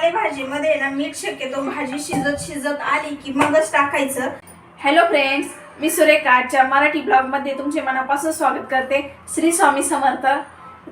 पालेभाजीमध्ये ना मीठ शक्यतो भाजी शिजत शिजत आली की मगच टाकायचं. हॅलो फ्रेंड्स मी सुरेखा आजच्या मराठी ब्लॉगमध्ये तुमचे मनापासून स्वागत करते. श्री स्वामी समर्थ.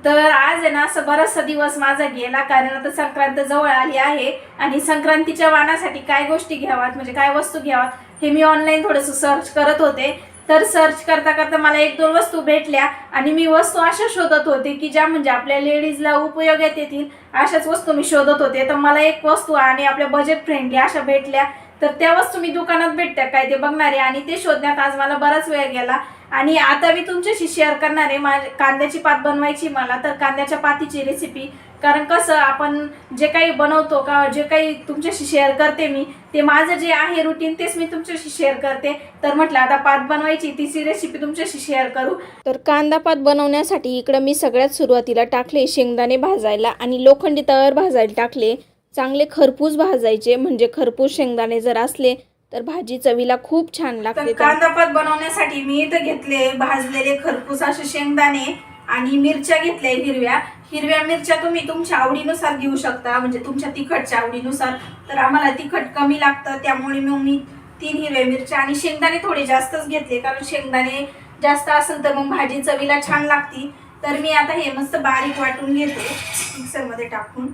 तर आज आहे ना असं बराचसा दिवस माझा गेला कारण आता संक्रांत जवळ आली आहे आणि संक्रांतीच्या वाणासाठी काय गोष्टी घ्यावात म्हणजे काय वस्तू घ्यावात हे मी ऑनलाईन थोडंसं सर्च करत होते. तर सर्च करता करता मला एक दोन वस्तू भेटल्या आणि मी वस्तू अशा शोधत होते की ज्या म्हणजे आपल्या लेडीजला उपयोगात येतील अशाच वस्तू मी शोधत होते. तर मला एक वस्तू आणि आपल्या बजेट फ्रेंडली अशा भेटल्या. तर त्या वस्तू मी दुकानात भेटत्या काय ते बघणार. आहे आणि ते शोधण्यात आज मला बराच वेळ गेला. आणि आता मी तुमच्याशी शेअर करणार आहे. माझ्या कांद्याची पात बनवायची मला. तर कांद्याच्या पातीची रेसिपी कारण कसं आपण जे काही बनवतो का जे काही तुमच्याशी शेअर करते मी ते माझं जे आहे रुटीन तेच मी तुमच्याशी शेअर करते. तर म्हटलं आता पात बनवायची तिची रेसिपी तुमच्याशी शेअर करू. तर कांदा पात बनवण्यासाठी इकडं मी सगळ्यात सुरुवातीला टाकले शेंगदाणे भाजायला आणि लोखंडी तव्यावर भाजायला टाकले. चांगले खरपूस भाजायचे म्हणजे खरपूस शेंगदाणे जर असले तर भाजी चवीला खूप छान लागते. कांदा पात बनवण्यासाठी मी इथं घेतले भाजलेले खरपूस असे शेंगदाणे आणि मिरच्या घेतल्या हिरव्या. हिरव्या मिरच्या तुम्ही तुमच्या आवडीनुसार घेऊ शकता म्हणजे तुमच्या तिखटच्या आवडीनुसार. तर आम्हाला तिखट कमी लागतं त्यामुळे मग मी तीन हिरव्या मिरच्या आणि शेंगदाणे थोडे जास्तच घेतले. कारण शेंगदाणे जास्त असेल तर मग भाजी चवीला छान लागती. तर मी आता हे मस्त बारीक वाटून घेते मिक्सरमध्ये टाकून.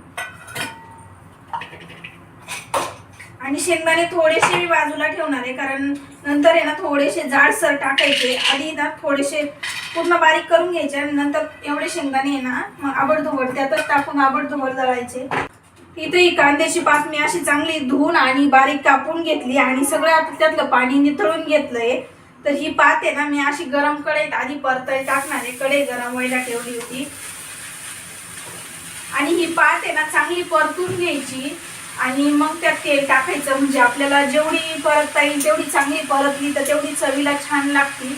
आणि शेंगदाणे थोडेसे मी बाजूला ठेवणार आहे कारण नंतर आहे ना थोडेसे जाडसर टाकायचे. आधी ना थोडेसे पूर्ण बारीक करून घ्यायचे आणि नंतर एवढे शेंगदाणे आहे ना मग आबडधोबड त्यातच टाकून आबडधोबड दळायचे इथे ही कांद्याची पात मी अशी चांगली धुवून आणि बारीक कापून घेतली आणि सगळं आता त्यातलं पाणी निथळून घेतलंय. तर ही पात आहे ना मी अशी गरम कढईत आधी परताय टाकणार आहे. कढई गरम व्हायला ठेवली होती. आणि ही पात आहे ना चांगली परतून घ्यायची. आणि मग त्यात तेल टाकायचं म्हणजे आपल्याला जेवढी परतता येईल तेवढी चांगली परतली तर तेवढी चवीला छान लागते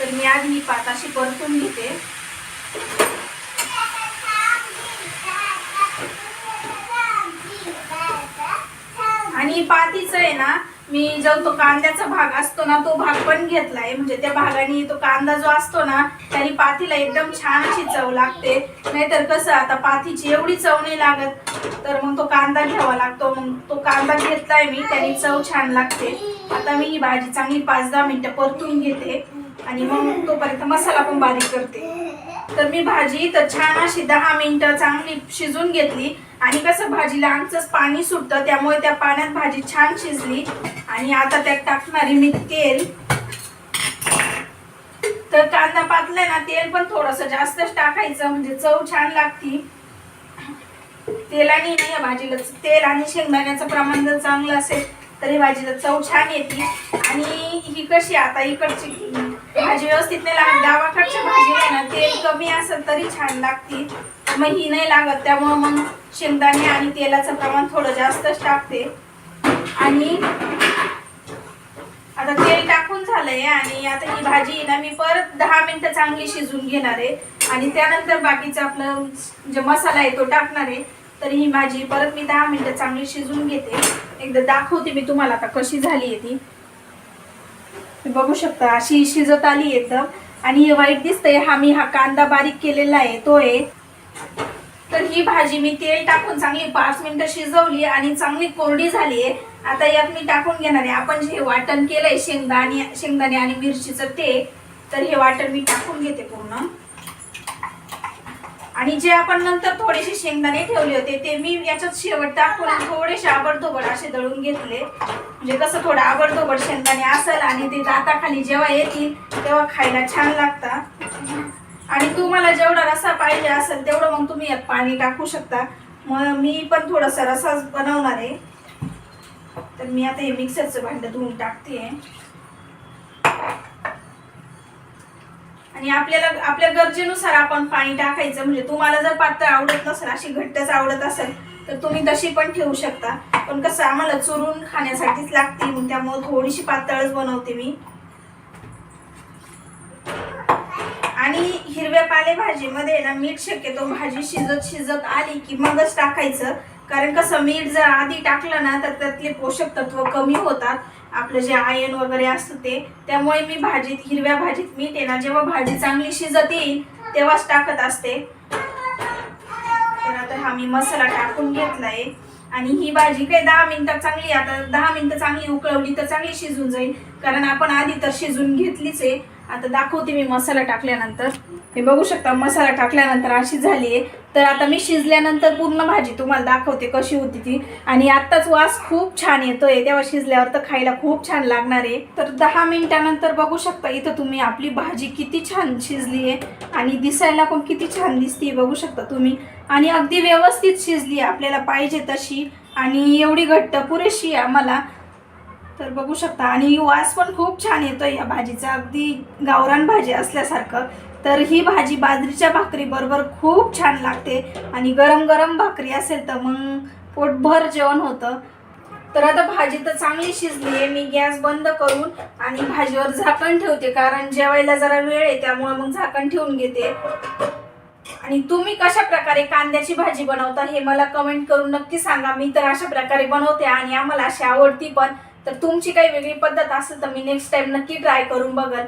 तर मी आधी ही पात अशी परतून घेते. आणि पातीचं आहे ना मी जो तो कांद्याचा भाग असतो ना तो भाग पण घेतलाय. म्हणजे त्या भागाने तो कांदा जो असतो ना त्याने पातीला एकदम छान अशी चव लागते. नाहीतर कसं आता पातीची एवढी चव नाही लागत तर मग तो कांदा घ्यावा लागतो. मग तो कांदा घेतलाय मी त्याने चव छान लागते. आता मी ही भाजी चांगली पाच दहा मिनिटं परतून घेते. आणि मग तोपर्यंत मसाला पण बारीक करते. तर मी भाजी तर छान अशी दहा मिनिटं चांगली शिजून घेतली. आणि कसं भाजीला आमचंच पाणी सुटतं त्यामुळे त्या पाण्यात भाजी छान शिजली. आणि आता त्यात टाकणारी मी तेल. तर कांदा पातलाय ना तेल पण थोडस जास्तच टाकायचं म्हणजे चव छान लागती. तेलाने नाही या भाजीला तेल आणि शेंगदाण्याचं प्रमाण जर चांगलं असेल तरी भाजीला चव छान येते. आणि ही कशी आता इकडची भाजी व्यवस्थित नाही लागत. गावाकडच्या भाजीला ना तेल कमी असेल तरी छान लागते मग ही नाही लागत त्यामुळं मग शेंगदाणे आणि तेलाचं प्रमाण थोडं जास्तच टाकते. आणि आता तेल टाकून झालंय आणि आता ही भाजी आहे ना मी परत दहा मिनिटं चांगली शिजून घेणार आहे. आणि त्यानंतर बाकीचं आपलं जे मसाला आहे तो टाकणार आहे. तर ही भाजी परत मी दहा मिनिटं चांगली शिजून घेते. एकदा दाखवते मी तुम्हाला आता कशी झाली आहे ती. बघू शकता अशी शिजत आली एकदम. आणि हे वाईट दिसतंय हा मी हा कांदा बारीक केलेला आहे तो आहे. तर ही भाजी मी तेल टाकून चांगली पाच मिनिटं शिजवली आणि चांगली कोरडी झाली आहे. आता यात मी टाकून घेणार आहे. आपण जे वाटण केलंय शेंगदाणे शेंगदाणे आणि मिरचीचं ते तर हे वाटण मी टाकून घेते पूर्ण. आणि जे आपण नंतर थोडेसे शेंगदाणे ठेवले होते ते मी याच्यात शेवट टाकून थोडेसे आबडधोबड असे दळून घेतले. म्हणजे कसं थोडं आबडधोबड शेंगदाणे असेल आणि ते दाताखाली जेव्हा येतील तेव्हा खायला छान लागतात आणि तुम्हाला जेवढा रसा पाहिजे असेल तेवढं मग तुम्ही यात पाणी टाकू शकता. मग मी पण थोडासा रसाच बनवणार आहे. तर मी आता हे मिक्सरचं भांडं धुवून टाकते. आणि आपल्याला आपल्या गरजेनुसार आपण पाणी टाकायचं. म्हणजे तुम्हाला जर पातळ आवडत नसेल अशी घट्टच आवडत असेल तर तुम्ही तशी पण ठेवू शकता. पण कसं आम्हाला चुरून खाण्यासाठीच लागते मग त्यामुळे थोडीशी पातळच बनवते मी. आणि हिरव्या पालेभाजीमध्ये ना मीठ शक्यतो भाजी शिजत शिजत आली की मगच टाकायचं. कारण कसं मीठ जर आधी टाकलं ना तर त्यातले पोषक तत्व कमी होतात. आपलं जे आयन वगैरे असतं ते. त्यामुळे मी भाजीत हिरव्या भाजीत मीठ आहे ना जेव्हा भाजी चांगली शिजत येईल तेव्हाच टाकत असते. तर आता हा मी मसाला टाकून घेतलाय. आणि ही भाजी काय दहा मिनिटात चांगली आता दहा मिनिटं चांगली उकळवली तर चांगली शिजून जाईल. कारण आपण आधी तर शिजून घेतलीच आहे. आता दाखवते मी मसाला टाकल्यानंतर. हे बघू शकता मसाला टाकल्यानंतर अशी झाली. आहे तर आता मी शिजल्यानंतर पूर्ण भाजी तुम्हाला दाखवते कशी होती ती. आणि आत्ताच वास खूप छान येतोय. तेव्हा शिजल्यावर तर खायला खूप छान लागणार आहे. तर दहा मिनिटानंतर बघू शकता इथं तुम्ही आपली भाजी किती छान शिजली आहे. आणि दिसायला पण किती छान दिसते बघू शकता तुम्ही. आणि अगदी व्यवस्थित शिजली आहे. आपल्याला पाहिजे तशी. आणि एवढी घट्ट पुरेशी आम्हाला. तर बघू शकता. आणि वास पण खूप छान येतोय या भाजीचा. अगदी गावरान भाजी असल्यासारखं. तर ही भाजी बाजरीच्या भाकरी बरोबर खूप छान लागते. आणि गरम गरम भाकरी असेल तर मग पोटभर जेवण होतं. तर आता भाजी तर चांगली शिजली आहे. मी गॅस बंद करून आणि भाजीवर झाकण ठेवते. कारण जेवायला जरा वेळ आहे त्यामुळे मग झाकण ठेवून घेते. आणि तुम्ही कशा प्रकारे कांद्याची भाजी बनवता हे मला कमेंट करून नक्की सांगा. मी तर अशा प्रकारे बनवते आणि आम्हाला अशी आवडती पण. तर तुमची काही वेगळी पद्धत असेल तर मी नेक्स्ट टाइम नक्की ट्राय करून बघत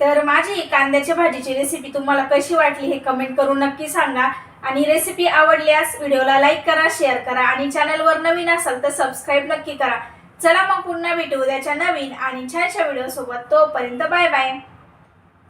तर माझी कांद्याच्या भाजीची रेसिपी तुम्हाला कशी वाटली हे कमेंट करून नक्की सांगा. आणि रेसिपी आवडल्यास व्हिडिओला लाईक करा शेअर करा आणि चॅनलवर नवीन असाल तर सबस्क्राईब नक्की करा. चला मग पुन्हा भेटू उद्याच्या नवीन आणि छानशा व्हिडिओसोबत तोपर्यंत बाय बाय